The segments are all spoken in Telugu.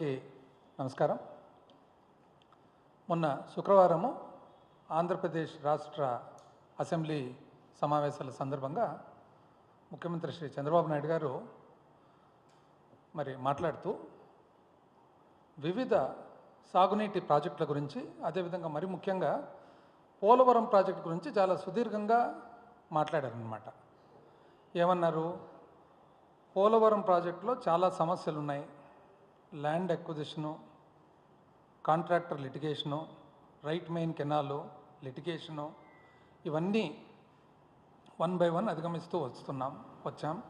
అందరికీ నమస్కారం. మొన్న శుక్రవారము ఆంధ్రప్రదేశ్ రాష్ట్ర అసెంబ్లీ సమావేశాల సందర్భంగా ముఖ్యమంత్రి శ్రీ చంద్రబాబు నాయుడు గారు మరి మాట్లాడుతూ వివిధ సాగునీటి ప్రాజెక్టుల గురించి అదేవిధంగా మరి ముఖ్యంగా పోలవరం ప్రాజెక్టు గురించి చాలా సుదీర్ఘంగా మాట్లాడారనమాట ఏమన్నారు? పోలవరం ప్రాజెక్టులో చాలా సమస్యలు ఉన్నాయి land acquisition contractor litigation right main canal litigation ఇవన్నీ వన్ బై వన్ అధిగమిస్తూ వస్తున్నాం వచ్చాం.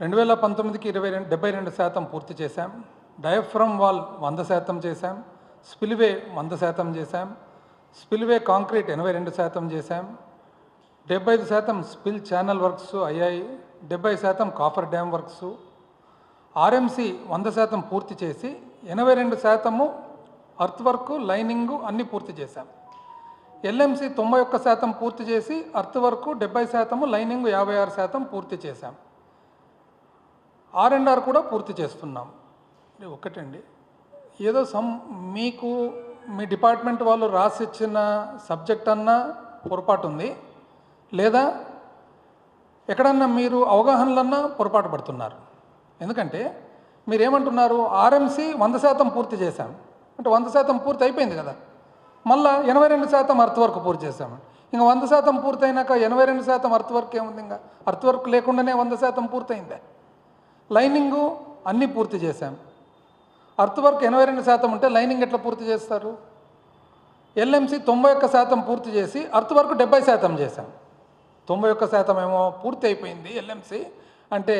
రెండు వేల పంతొమ్మిదికి ఇరవై రెండు డెబ్బై రెండు శాతం పూర్తి చేశాం. డయఫ్రమ్ వాల్ వంద శాతం చేశాం. స్పిల్వే వంద శాతం చేశాం. స్పిల్వే కాంక్రీట్ ఎనభై రెండు శాతం చేశాం. డెబ్బై ఐదు శాతం స్పిల్ ఛానల్ వర్క్స్ అయ్యాయి. డెబ్బై శాతం కాఫర్ డ్యామ్ వర్క్స్ ఆర్ఎంసి వంద శాతం పూర్తి చేసి ఎనభై రెండు శాతము అర్త్ వర్క్ లైనింగ్ అన్నీ పూర్తి చేశాం. ఎల్ఎంసి తొంభై ఒక్క శాతం పూర్తి చేసి అర్త్ వర్క్ డెబ్బై శాతము లైనింగ్ యాభై ఆరు శాతం పూర్తి చేశాం. ఆర్ అండ్ ఆర్ కూడా పూర్తి చేస్తున్నాం. ఒకటండి. ఏదో సమ్ మీకు మీ డిపార్ట్మెంట్ వాళ్ళు రాసిచ్చిన సబ్జెక్ట్ అన్నా పొరపాటు ఉంది. లేదా ఎక్కడన్నా మీరు అవగాహనలన్నా పొరపాటు పడుతున్నారు. ఎందుకంటే మీరేమంటున్నారు ఆర్ఎంసీ వంద శాతం పూర్తి చేశాం అంటే వంద శాతం పూర్తి అయిపోయింది కదా. మళ్ళా ఎనభై రెండు శాతం అర్త్ వర్క్ పూర్తి చేశాము. ఇంకా వంద శాతం పూర్తయినాక ఎనభై రెండు శాతం అర్త్ వర్క్ ఏముంది ఇంకా? అర్త్ వర్క్ లేకుండానే వంద శాతం పూర్తయిందే? లైనింగు అన్నీ పూర్తి చేశాం అర్త్ వర్క్ ఎనభై రెండు శాతం ఉంటే లైనింగ్ ఎట్లా పూర్తి చేస్తారు? ఎల్ఎంసి తొంభై ఒక్క శాతం పూర్తి చేసి అర్త్ వర్క్ డెబ్బై శాతం చేశాం తొంభై ఒక్క శాతం ఏమో పూర్తి అయిపోయింది ఎల్ఎంసి. అంటే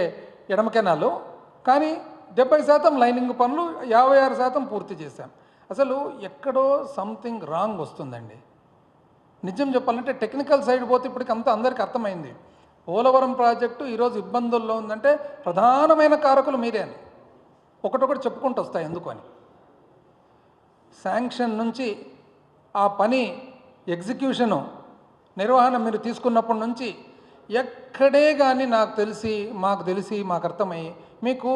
ఎడమ కెనాలు. కానీ డెబ్బై శాతం లైనింగ్ పనులు యాభై ఆరు శాతం పూర్తి చేశాం. అసలు ఎక్కడో సంథింగ్ రాంగ్ వస్తుందండి. నిజం చెప్పాలంటే టెక్నికల్ సైడ్ పోతే ఇప్పటికి అంత అందరికీ అర్థమైంది. పోలవరం ప్రాజెక్టు ఈరోజు ఇబ్బందుల్లో ఉందంటే ప్రధానమైన కారకులు మీరే అని. ఒకటొకటి చెప్పుకుంటూ వస్తాయి ఎందుకు అని. శాంక్షన్ నుంచి ఆ పని ఎగ్జిక్యూషను నిర్వహణ మీరు తీసుకున్నప్పటి నుంచి ఎక్కడే కానీ నాకు తెలిసి మాకు తెలిసి మాకు అర్థమై మీకు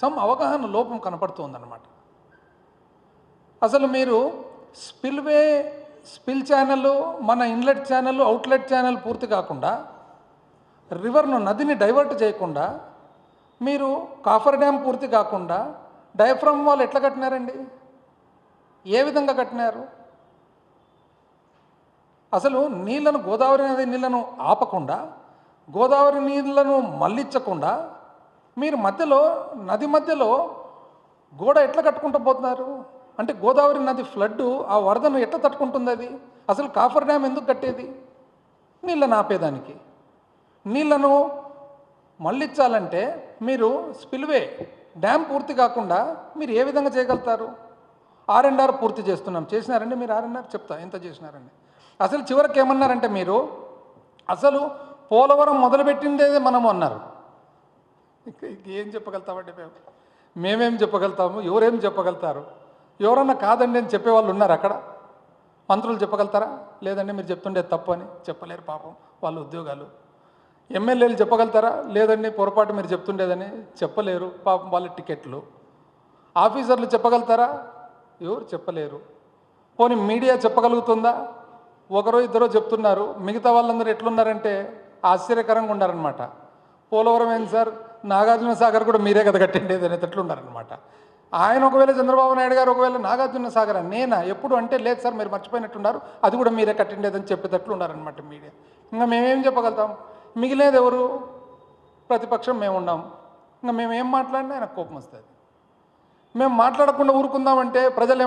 సమ్ అవగాహన లోపం కనపడుతుందన్నమాట. అసలు మీరు స్పిల్వే స్పిల్ ఛానల్ మన ఇన్లెట్ ఛానల్ అవుట్లెట్ ఛానల్ పూర్తి కాకుండా రివర్ను నదిని డైవర్ట్ చేయకుండా మీరు కాఫర్ డ్యామ్ పూర్తి కాకుండా డయఫ్రమ్ వాళ్ళు ఎట్లా కట్టినారండి? ఏ విధంగా కట్టినారు? అసలు నీళ్ళను గోదావరి నది నీళ్ళను ఆపకుండా గోదావరి నీళ్ళను మళ్ళించకుండా మీరు మధ్యలో నది మధ్యలో గోడ ఎట్లా కట్టుకుంటూ పోతున్నారు? అంటే గోదావరి నది ఫ్లడ్ ఆ వరదను ఎట్లా తట్టుకుంటుంది అది? అసలు కాఫర్ డ్యామ్ ఎందుకు కట్టేది? నీళ్ళను ఆపేదానికి. నీళ్ళను మళ్ళించాలంటే మీరు స్పిల్వే డ్యామ్ పూర్తి కాకుండా మీరు ఏ విధంగా చేయగలుగుతారు? ఆర్ అండ్ ఆర్ పూర్తి చేస్తున్నాం. చేసినారండి మీరు ఆర్ అండ్ ఆర్? చెప్తా. ఎంత చేసినారండి? అసలు చివరికి ఏమన్నారంటే మీరు అసలు పోలవరం మొదలుపెట్టిందే మనము అన్నారు. ఏం చెప్పగలుగుతామండి మేము? మేమేం చెప్పగలుగుతాము? ఎవరేం చెప్పగలుగుతారు? ఎవరన్నా కాదండి అని చెప్పేవాళ్ళు ఉన్నారు అక్కడ. మంత్రులు చెప్పగలుగుతారా? లేదండి మీరు చెప్తుండే తప్పు అని చెప్పలేరు పాపం వాళ్ళ ఉద్యోగాలు. ఎమ్మెల్యేలు చెప్పగలుగుతారా? లేదండి పొరపాటు మీరు చెప్తుండేదని చెప్పలేరు పాపం వాళ్ళ టికెట్లు. ఆఫీసర్లు చెప్పగలుగుతారా? ఎవరు చెప్పలేరు. పోనీ మీడియా చెప్పగలుగుతుందా? ఒకరో ఇద్దరో చెప్తున్నారు. మిగతా వాళ్ళందరూ ఎట్లున్నారంటే ఆశ్చర్యకరంగా ఉన్నారనమాట పోలవరం ఏంటి సార్? నాగార్జున సాగర్ కూడా మీరే కదా కట్టండి అనేది ఎట్లున్నారనమాట ఆయన ఒకవేళ చంద్రబాబు నాయుడు గారు ఒకవేళ నాగార్జున సాగర్ నేనా? ఎప్పుడు అంటే లేదు సార్ మీరు మర్చిపోయినట్టున్నారు. అది కూడా మీరే కట్టిండేదని చెప్పేటట్లు ఉన్నారనమాట మీడియా. ఇంకా మేమేం చెప్పగలుగుతాం? మిగిలేదు ఎవరు? ప్రతిపక్షం మేము ఉన్నాం. ఇంకా మేము ఏం మాట్లాడినా ఆయన కోపం వస్తుంది. మేము మాట్లాడకుండా ఊరుకుందామంటే ప్రజలు